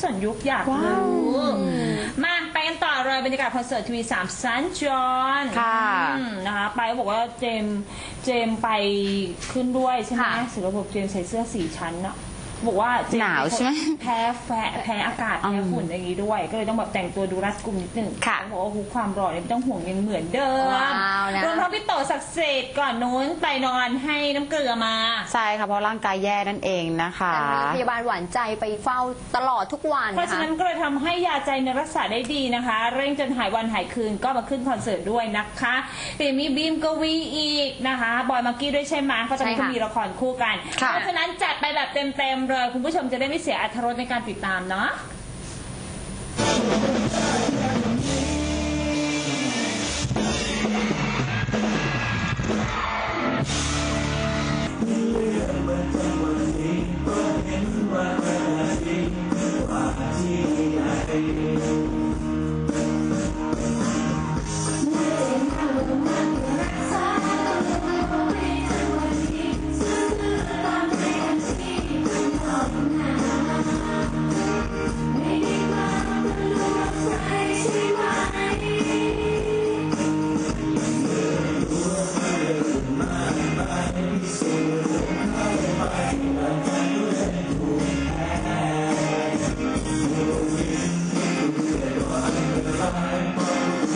ส่วนยุคอยากว้าวรู้มาไปกันต่อเลยบรรยากาศคอนเสิร์ตทีวีสามซันจอห์นค่ะอืมนะคะไปก็บอกว่าเจมส์เจมส์ไปขึ้นด้วยใช่ไหมค่ะศิลปบอกเจมส์ใส่เสื้อสี่ชั้นอะ บอกว่าเจส์หนาวใช่ไหมแพ้แพ้แพ้อากาศแพ้ฝุ่นอย่างนี้ด้วย ก็เลยต้องแบบแต่งตัวดูรัดกุมนิดหนึ่งค่ะเขาบอกว่าหูความร้อนเนี่ยไม่ต้องห่วงยังเหมือนเดิมว้าวนะ รวมทั้งพี่โตศักดิ์สิทธิ์ก่อนนู้นไปนอนให้น้ำเกลือมา ใช่ค่ะเพราะร่างกายแย่นั่นเองนะคะ แต่มีพยาบาลหวานใจไปเฝ้าตลอดทุกวันเพราะนะฉะคะนั้นก็เลยทำให้ยาใจในยรักษาได้ดีนะคะ เร่งจนหายวันหายคืนก็มาขึ้นคอนเสิร์ตด้วยนะคะแต่มีบีมกวีอีกนะคะ บอยมักกี้ด้วยใช่ไหมเพราะตอนนี้ใช่ก็ค่ะมีละครคู่กัน ค่ะ เพราะฉะนั้นจัดไปแบบเต็มๆเลย คุณผู้ชมจะได้ไม่เสียอรรถรสในการติดตามเนาะห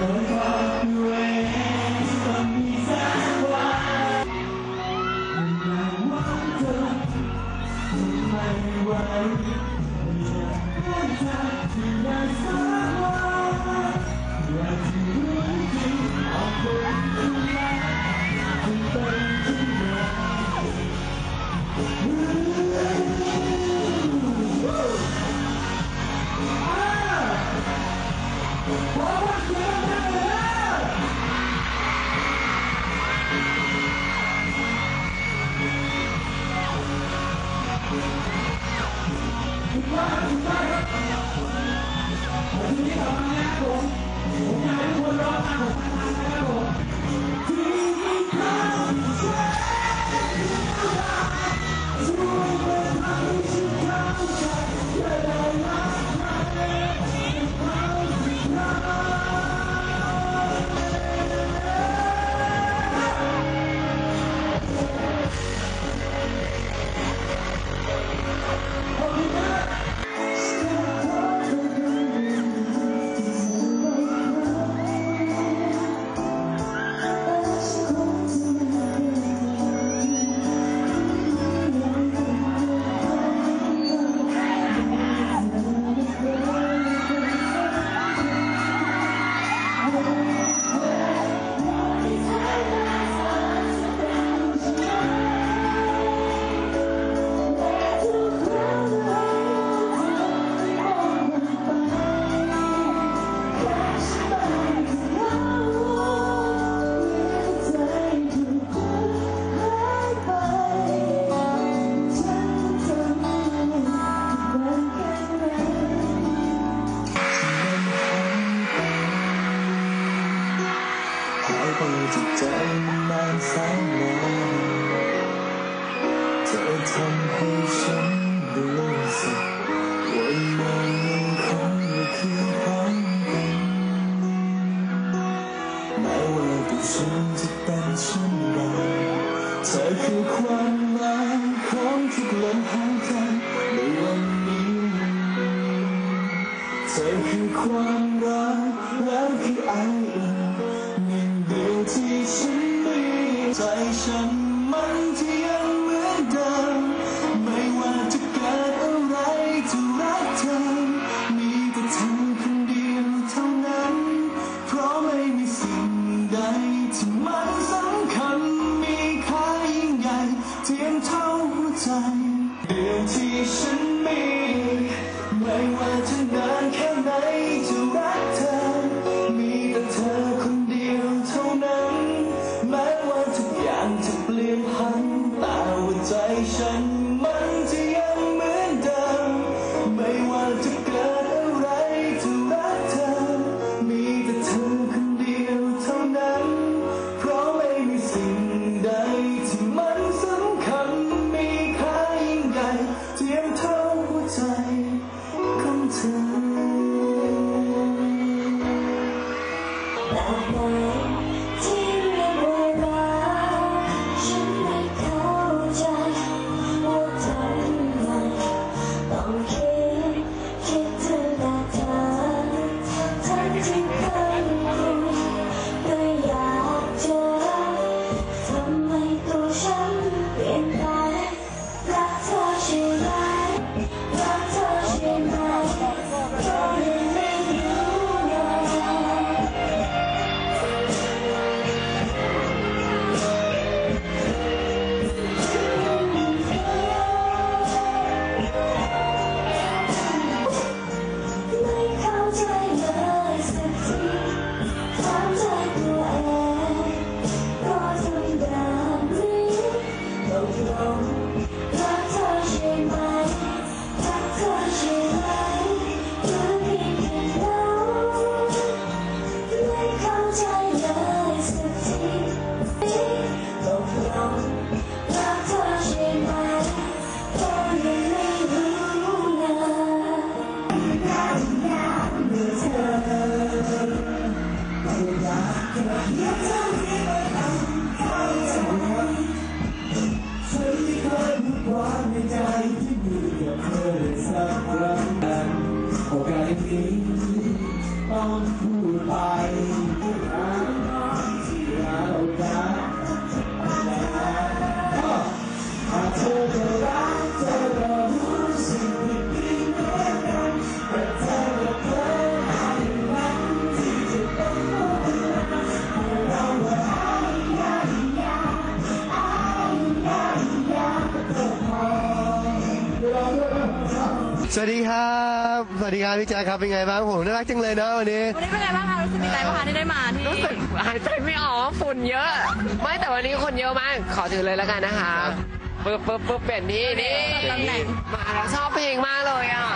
Oh God. ผมผมาทุกคนรอตามผม ฉันจะเป็นเช่นไรเธอคือความหมายของทุกลม ใเวัสดีครับพี่แจ๊คครับเป็นไงบ้างผมน่ารักจังเลยนะวันนี้ วันนี้เป็นไงบ้างคะรู้สึกดีใจป่ะคะที่ได้มาที่รู้สึกหายใจไม่ออกฝุ่นเยอะ ไม่แต่วันนี้คนเยอะมาก ขอถือเลยแล้วกันนะคะปึ๊บปึ๊บปึ๊บเปลี่ยนที่นี่ตำแหน่งมาแล้วชอบเพลงมากเลยอะ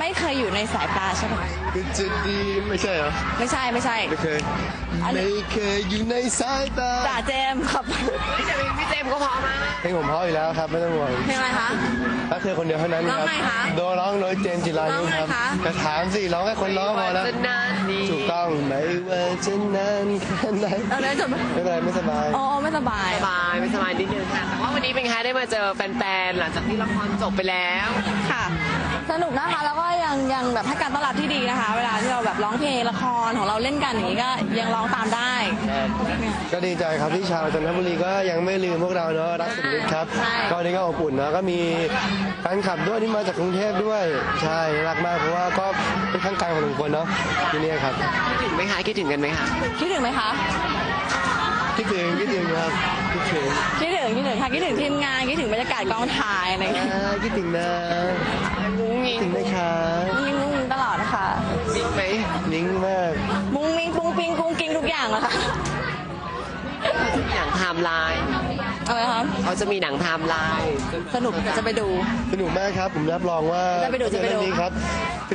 ไม่เคยอยู่ในสายตาใช่ไหมคือจะดีไม่ใช่เหรอ ไม่ใช่ไม่ใช่ ไม่เคย ไม่เคยอยู่ในสายตาจ่าเจมส์ครับพี่เจมส์พี่เจมส์ก็พอมากเพลงผมเพราะอยู่แล้วครับไม่ต้องห่วงเพลงอะไรคะรักเธอคนเดียวเท่านั้นคร้รัอบงไงคะโดยร้องโดยเจนจิรายุครับร้องไงคะจะถามสิร้องแค่คนร้องก็พอแล้วจะนานนี้ถูกต้องไม่ว่าจะนานแค่ไหนเอาเลยจบไหมไม่เป็นไรไม่สบายอ๋อไม่สบายสบายไม่สบายนิดนึงค่ะแต่ว่าวันนี้เป็นไงได้มาเจอแฟนๆหลังจากที่ละครจบไปแล้วค่ะ สนุกนะคะแล้วก็ยังยังแบบให้การต้อนรับที่ดีนะคะ เวลาที่เราแบบร้องเพลงละครของเราเล่นกันอย่างนี้ก็ยังร้องตามได้ก็ดีใจครับที่ชาวจันทบุรีก็ยังไม่ลืมพวกเราเนาะรักสุดฤทธิ์ครับใช่ก็วันนี้ก็อบอุ่นนะก็มีแฟนคลับด้วยที่มาจากกรุงเทพด้วยใช่รักมากเพราะว่าก็เป็นข้างกลางของทุกคนเนาะที่นี่ครับคิดถึงไหมคะคิดถึงกันไหมคะคิดถึงไหมคะคิดถึงคิดถึงครับคิดถึงคิดถึงคิดถึงค่ะคิดถึงทีมงานคิดถึงบรรยากาศกองถ่ายอะไรอย่างเงี้ยอ่าคิดถึงนะ มุ้งคิมิ้ดงถึงนะคะนิ่งนุ่งตลอดนะคะมิ้งไหมนิ่งมากมุ้งมิ้งปุ้งปิ้งกุ้งกิ้งทุกอย่างเลยค่ะหนังไทม์ไลน์อะไรคะเขาจะมีหนังไทม์ไลน์สนุกจะไปดู สนุกมากครับ ผมรับรองว่าจะไปดูจะไปดูเรื่องนี้ครับ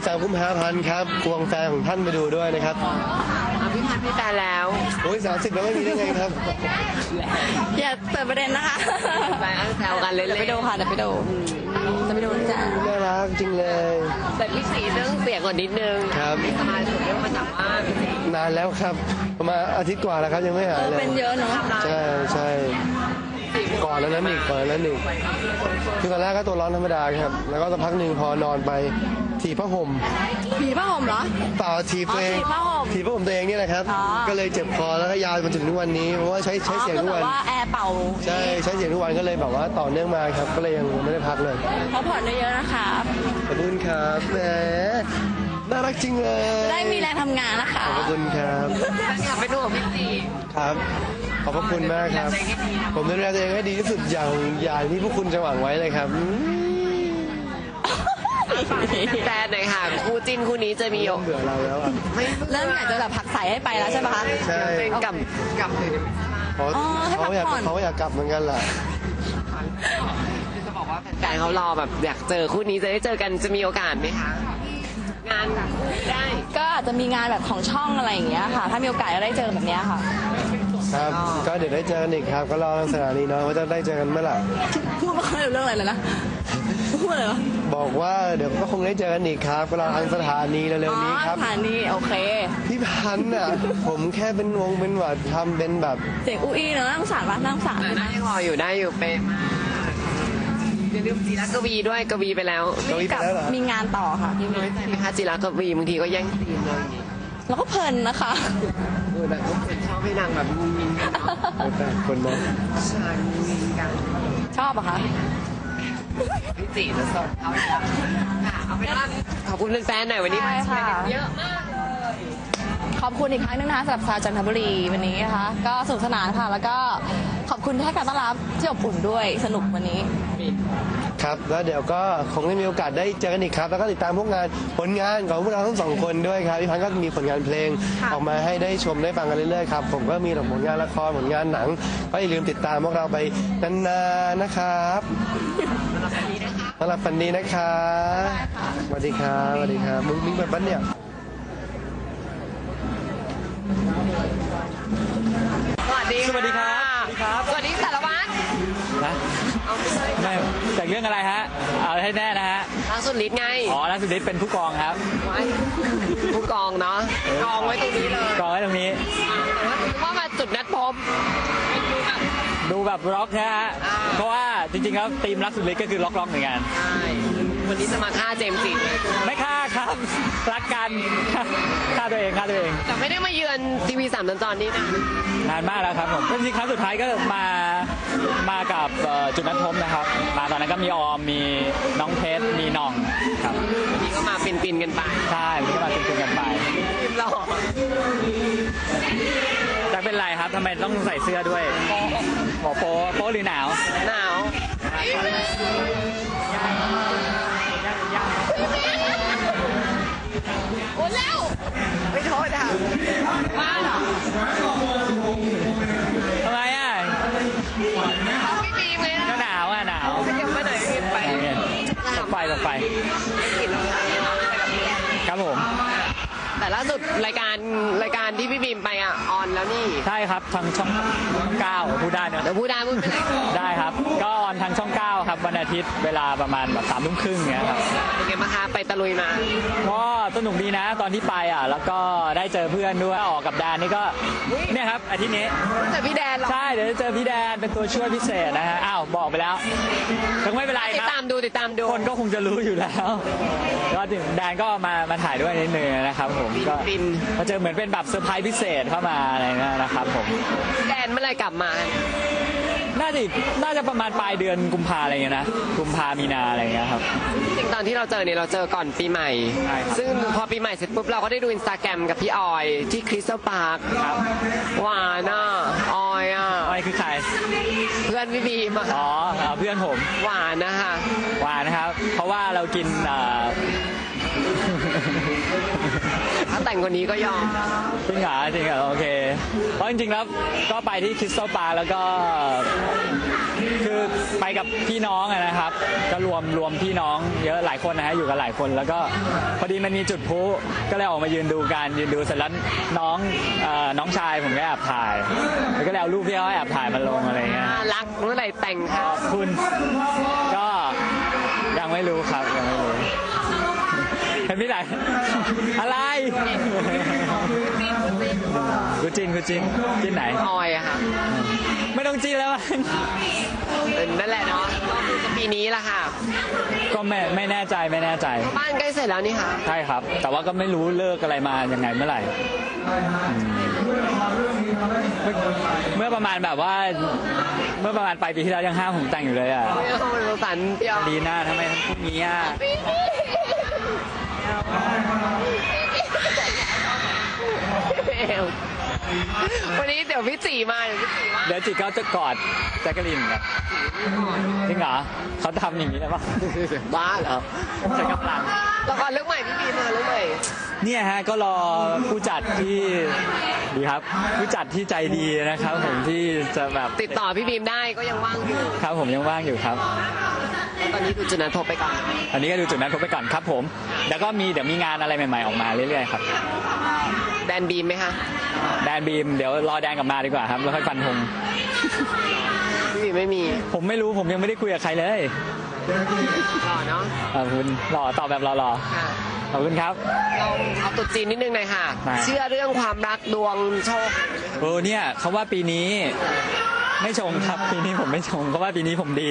13กุมภาพันธ์ครับควงแฟนของท่านไปดูด้วยนะครับอะพี่พันธ์พี่แฟนแล้ว โอ้ยสามสิบแล้วไม่มีได้ไงครับ อย่าเปิดประเด็นนะคะไปอ้างแซวกันเล่นๆเดี๋ยวไปดูค่ะเดี๋ยวไปดูจะไปดูนะจ้ะน่ารักจริงเลย แต่พี่สีเรื่องเสียงก่อนนิดนึงครับ ไม่สบายสุดเรื่องมาจากบ้านนานแล้วครับ ประมาณอาทิตย์กว่าแล้วครับยังไม่หายเออเลยเป็นเยอะเนาะ ใช่ใช่ ก่อนแล้วนั้นอีกก่อนแล้วนั้นอีกคือตอนแรกก็ตัวร้อนธรรมดาครับ แล้วก็สักพักหนึ่งพอนอนไปถีบผ้าห่มผีผ้าห่มเหรอ เปล่าถีบตัวเองอ๋อถีบผ้าห่มถีบผ้าห่มตัวเองนี่แหละครับ อ๋อ ก็เลยเจ็บคอแล้วก็ยาวมาถึงทุกวันนี้เพราะว่าใช้ใช้เสียงอ๋อทุคืกอวัแบบนว่าแอร์เป่าใช่ใช้เสียงทุกวันก็เลยแบบว่าต่อเนื่องมาครับ ก็เลยยังไม่ได้พักเลยเขาผ่อนเยอะๆนะคะขอบคุณครับแหมน่ารักจริงเลยได้มีแรงทำงานนะคะ ขอบคุณครับ อยากไปดูกับพี่สีครับ ขอบพระคุณมากครับ ผมจะดูแลตัวเองให้ดีที่สุดอย่างอย่างที่พวกคุณจะหวังไว้เลยครับอืมแฟนหน่อยค่ะ คู่จิ้นคู่นี้จะมีเริ่มเบื่อเราแล้วอะไม่เริ่มอยากจะแบบผลักใสให้ไปแล้วใช่ปะคะใช่เป็นกับกับหนึ่งเขาอ๋อให้พักเขาอยากผ่อนเขาอยากกลับเหมือนกันแหละจะบอกว่าแฟนๆเขารอแบบอยากเจอคู่นี้จะได้เจอกันจะมีโอกาสไหมคะงานได้ก็อาจจะมีงานแบบของช่องอะไรอย่างเงี้ยค่ะ ถ้ามีโอกาสก็ได้เจอแบบเนี้ยค่ะ ครับ ก็เดี๋ยวได้เจอกันอีกครับ ก็รอทางสถานีเนาะว่าจะได้เจอกันเมื่อไหร่ พูดไม่ค่อยรู้เรื่องอะไรเลยนะพูดอะไรวะบอกว่าเดี๋ยวก็คงได้เจอกันอีกครับ ก็รอทางสถานีเร็วๆนี้ครับ สถานีโอเค พี่พันธ์อะ ผมแค่เป็นวงเป็นหวัดทำเป็นแบบ เสียงอุ้ยเนอะนั่าสงสารปะนั่าสงสารแต่น่ายังรออยู่ได้อยู่เป็นอย่าลืมจีรักกวีด้วยกวีไปแล้วกวีไปแล้วเหรอ มีงานต่อค่ะพี่น้อยใจไหมคะจีรักกวีบางทีก็แย่งซีนเลยแล้วก็เพลินนะคะ เออแต่ก็เป็นชอบให้นางแบบมุงมิงกันเนาะแปดคนนะใช่มุงมิงกันชอบอะคะพี่จีจะส่งเขาอีกแล้วค่ะเอาเป็นว่าขอบคุณแฟนๆหน่อยวันนี้มาเชียร์กันเยอะมากเลยขอบคุณอีกครั้งหนึงนะคะสำหรับชาวจันทบุรีวันนี้นะคะ ก็สนุกสนานค่ะแล้วก็ ขอบคุณที่ให้การต้อนรับที่อบอุ่นด้วยสนุกวันนี้ ครับแล้วเดี๋ยวก็คงได้มีโอกาสได้เจอกันอีกครับ แล้วก็ติดตามพวกงานผลงานของพวกเราทั้งสองคนด้วยครับพี่พันธ์ก็มีผลงานเพลงออกมาให้ได้ชมได้ฟังกันเรื่อยๆครับผมก็มีผลงานละครผลงานหนัง ก็อย่าลืมติดตามพวกเราไปนานๆนะครับสำหรับฟันดีนะคะสวัสดีครับสวัสดีครับมึงมิ้งแบบบ้านเนี่ย สวัสดีสวัสดีครั จากเรื่องอะไรฮะ เอาให้แน่นะฮะ ล่าสุดฤทธิ์ไงอ๋อนักสุดฤทธิ์เป็นผู้กองครับ ไว้ผู้กองเนาะกองไว้ตรงนี้เลยกองไว้ตรงนี้ แต่ว่าถือว่ามาจุดนัดพบ ดูแบบร็อกนะฮะ อ่า เพราะว่าจริงๆแล้วทีมรักสุดฤทธิ์ก็คือล็อกล็อกเหมือนกัน ใช่วันนี้จะมาฆ่าเจมส์จิเลยไม่ฆ่าครับ รักกันฆ่า ตัวเองฆ่าตัวเอง แต่ไม่ได้มาเยือนทีวีสามตอนนี้นะนานมากแล้วครับผมก็จริงๆครั้งสุดท้ายก็มา มากับเอ่อจุดนัดพบนะครับ มาตอนนั้นก็มีออม มีน้องเพชร มีหน่องครับ วันนี้ก็มาปินๆกันไปใช่วันนี้ก็มาคุยกันไปทีมหล่อจะเป็นไรครับทำไมต้องใส่เสื้อด้วยหมอโป๊โป๊หรือหนาว หนาวโอ้แล้ว ไม่โสุดรายการรายการที่พี่บีมไปอะออนแล้วนี่ ใช่ครับทางช่องเก้าพูดได้เนอะเดี๋ยวพูดได้พูดไปเลยได้ครับ ก็ออนทางช่องเก้าครับวันอาทิตย์เวลาประมาณแบบสามทุ่มครึ่งเงี้ยครับเป็นไงบ้างคะไปตะลุยมาก็สนุกดีนะตอนที่ไปอะ แล้วก็ได้เจอเพื่อนด้วยออกกับแดนนี่ก็เนี่ยครับอาทิตย์นี้แต่พี่แดนเหรอใช่เดี๋ยวจะเจอพี่แดนเป็นตัวช่วยพิเศษนะฮะอ้าวบอกไปแล้วถึงไม่เป็นไรติคดรับตามดูติดตามดูคนก็คงจะรู้อยู่แล้วก็ถึงแดนก็มามาถ่ายด้วยนิดนึงนะครับผมก็บินมาเจอเหมือนเป็นแบบเซอร์ไพรส์พิเศษเข้ามาอะไรเงี้ยนะครับผมแดนเมื่อไหรกลับมา น่าจะน่าจะประมาณปลายเดือนกุมภาอะไรเงี้ยนะกุมภามีนาอะไรเงี้ยครับ จริงๆตอนที่เราเจอเนี่ยเราเจอก่อนปีใหม่ ใช่ครับ ซึ่งพอปีใหม่เสร็จปุ๊บเราก็ได้ดูอินสตาแกรมกับพี่ออยที่คริสตัลพาร์คครับหวานอะออยอะอะไรคือใครเพื่อนพี่บีมอะอ๋อเอาเพื่อนผมหวานนะคะหวานนะครับ เพราะว่าเรากินเอ่อ ถ้าแต่งคนนี้ก็ยอม จริงเหรอจริงเหรอโอเค เพราะจริงๆแล้วก็ไปที่คริสตัลปาแล้วก็ คือไปกับพี่น้องอะนะครับ ก็รวมรวมพี่น้องเยอะหลายคนนะฮะอยู่กันหลายคน แล้วก็พอดีมันมีจุดพลุก็เลยออกมายืนดูกันยืนดูเสร็จแล้วน้องเอ่อน้องชายผมก็แอบถ่ายแล้วก็เลยเอารูปที่เขาแอบถ่ายมาลงอะไรเงี้ยน่ารักเมื่อไหร่แต่งค่ะ ขอบคุณก็ยังไม่รู้ครับยังไม่รู้เห็นพี่ไหนอะไร กูจินกูจินจินไหน ออยอะค่ะไม่ต้องจินแล้วมั้งเป็นนั่นแหละเนาะก็คือจะปีนี้ละค่ะ ก็ไม่ไม่แน่ใจไม่แน่ใจ บ้านใกล้เสร็จแล้วนี่ค่ะ ใช่ครับ แต่ว่าก็ไม่รู้เลิกอะไรมายังไงเมื่อไหร่อืมเมื่อเมื่อประมาณแบบว่า เมื่อประมาณปลายปีที่แล้วยังห้ามผมแต่งอยู่เลยอะ ไม่เอาสงสารพี่ออยดีหน้าทำไมพวกนี้อะ เอววันนี้เดี๋ยวพี่จีมาเดี๋ยวพี่จีมาเดี๋ยวจิตเขาจะกอดแจ็คกะลินครับจริงเหรอเขาทำอย่างนี้ได้ปะบ้าเหรอใช้กำลังละครเรื่องใหม่พี่บีมาเรื่องใหม่เนี่ยฮะก็รอผู้จัดที่ดีครับ ผู้จัดที่ใจดีนะครับ ผมที่จะแบบติดต่อพี่บีมได้ก็ยังว่างอยู่ครับผมยังว่างอยู่ครับแล้วตอนนี้ดูจุดนั้นทบไปก่อน อันนี้ก็ดูจุดนั้นทบไปก่อนครับผม แล้วก็มีเดี๋ยวมีงานอะไรใหม่ๆออกมาเรื่อยๆครับ แดนบีมไหมคะแดนบีมเดี๋ยวรอแดนกลับมาดีกว่าครับแล้วค่อยฟันธงพี่บีมไม่มีผมไม่รู้ผมยังไม่ได้คุยกับใครเลยหล่อเนาะขอบคุณหล่อตอบแบบหล่อค่ะๆขอบคุณครับ เราเอาตุดจีนนิดนึงหน่อยค่ะมาเชื่อเรื่องความรักดวงโชคเออเนี่ยเขาว่าปีนี้ ไม่ชงครับปีนี้ผมไม่ชงเขาว่าปีนี้ผมดี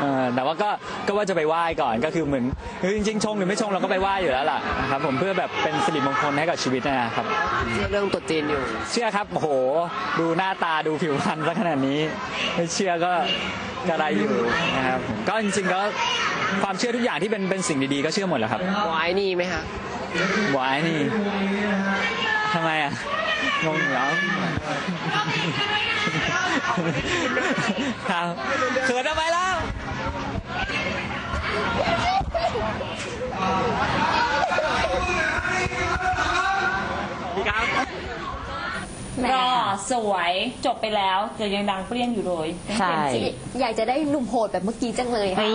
เออแต่ว่าก็ก็ว่าจะไปไหว้ก่อนก็คือเหมือนคือจริงๆชงหรือไม่ชงเราก็ไปไหว้อยู่แล้วล่ะนะครับผมเพื่อแบบเป็นสิริมงคลให้กับชีวิตนะครับ เชื่อเรื่องตุดจีนอยู่ เชื่อครับโอ้โห ดูหน้าตาดูผิวพรรณซะขนาดนี้ ไม่เชื่อก็กระไรอยู่นะครับก็จริงๆก็ความเชื่อทุกอย่างที่เป็นเป็นสิ่งดีๆก็เชื่อหมดแหละครับ หวายนี่ไหมคะหวายนี่ทำไมอะ งงเหรอครับเขินทำไมแล้วดีครับรอสวยจบไปแล้วแต่ยังดังเปรี้ยงอยู่เลยใช่ อยากจะได้หนุ่มโหดแบบเมื่อกี้จังเลยค่ะ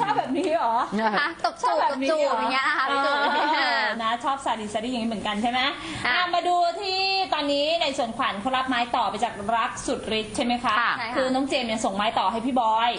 ชอบแบบ นี้เหรออะตบจูบตบจูบอย่างเงี้ยนะคะพี่จูบเออนะชอบซาดิสซาดิสอย่างนี้เหมือนกันใช่ไหมค่ะ อะมาดูที่ตอนนี้ในส่วนขวัญเขารับไม้ต่อไปจากรักสุดฤทธิ์ใช่ไหมคะ ค่ะใช่ค่ะ คือน้องเจมส์เนี่ยส่งไม้ต่อให้พี่บอย